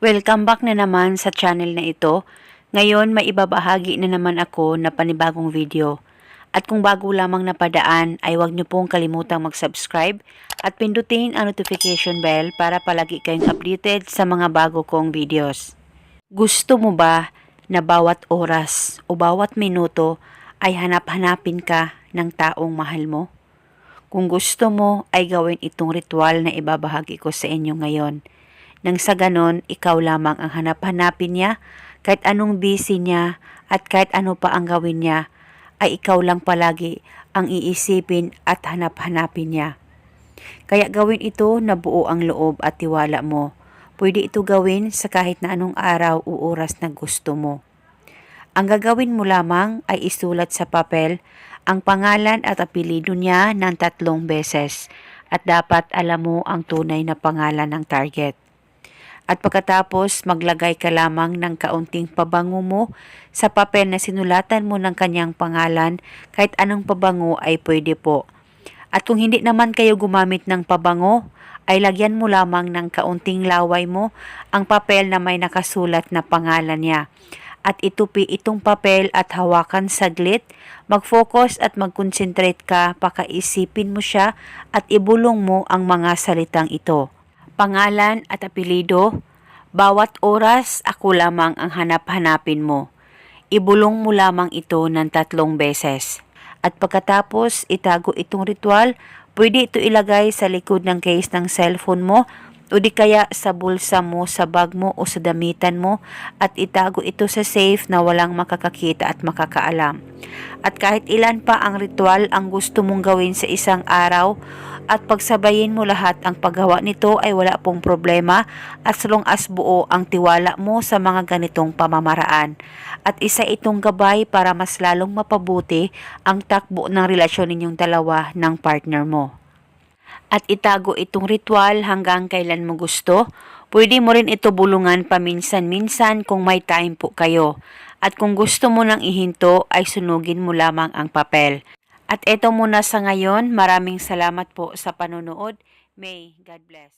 Welcome back na naman sa channel na ito. Ngayon may ibabahagi na naman ako na panibagong video. At kung bago lamang napadaan ay huwag niyo pong kalimutang mag-subscribe at pindutin ang notification bell para palagi kayong updated sa mga bago kong videos. Gusto mo ba na bawat oras o bawat minuto ay hanap-hanapin ka ng taong mahal mo? Kung gusto mo ay gawin itong ritual na ibabahagi ko sa inyo ngayon. Nang sa ganon, ikaw lamang ang hanap-hanapin niya, kahit anong busy niya at kahit ano pa ang gawin niya, ay ikaw lang palagi ang iisipin at hanap-hanapin niya. Kaya gawin ito na buo ang loob at tiwala mo. Pwede ito gawin sa kahit na anong araw o oras na gusto mo. Ang gagawin mo lamang ay isulat sa papel ang pangalan at apelido niya ng tatlong beses at dapat alam mo ang tunay na pangalan ng target. At pagkatapos maglagay ka lamang ng kaunting pabango mo sa papel na sinulatan mo ng kanyang pangalan kahit anong pabango ay pwede po. At kung hindi naman kayo gumamit ng pabango, ay lagyan mo lamang ng kaunting laway mo ang papel na may nakasulat na pangalan niya. At itupi itong papel at hawakan saglit, mag-focus at mag-concentrate ka, pakaisipin mo siya at ibulong mo ang mga salitang ito. Pangalan at apelido, bawat oras ako lamang ang hanap-hanapin mo. Ibulong mo lamang ito ng tatlong beses. At pagkatapos itago itong ritual, pwede ito ilagay sa likod ng case ng cellphone mo o di kaya sa bulsa mo, sa bag mo o sa damitan mo at itago ito sa safe na walang makakakita at makakaalam. At kahit ilan pa ang ritual ang gusto mong gawin sa isang araw at pagsabayin mo lahat ang paggawa nito ay wala pong problema as long as buo ang tiwala mo sa mga ganitong pamamaraan. At isa itong gabay para mas lalong mapabuti ang takbo ng relasyon ninyong dalawa ng partner mo at itago itong ritual hanggang kailan mo gusto. Pwede mo rin ito bulungan paminsan-minsan kung may time po kayo. At kung gusto mo nang ihinto ay sunugin mo lamang ang papel. At eto muna sa ngayon, maraming salamat po sa panonood. May God bless.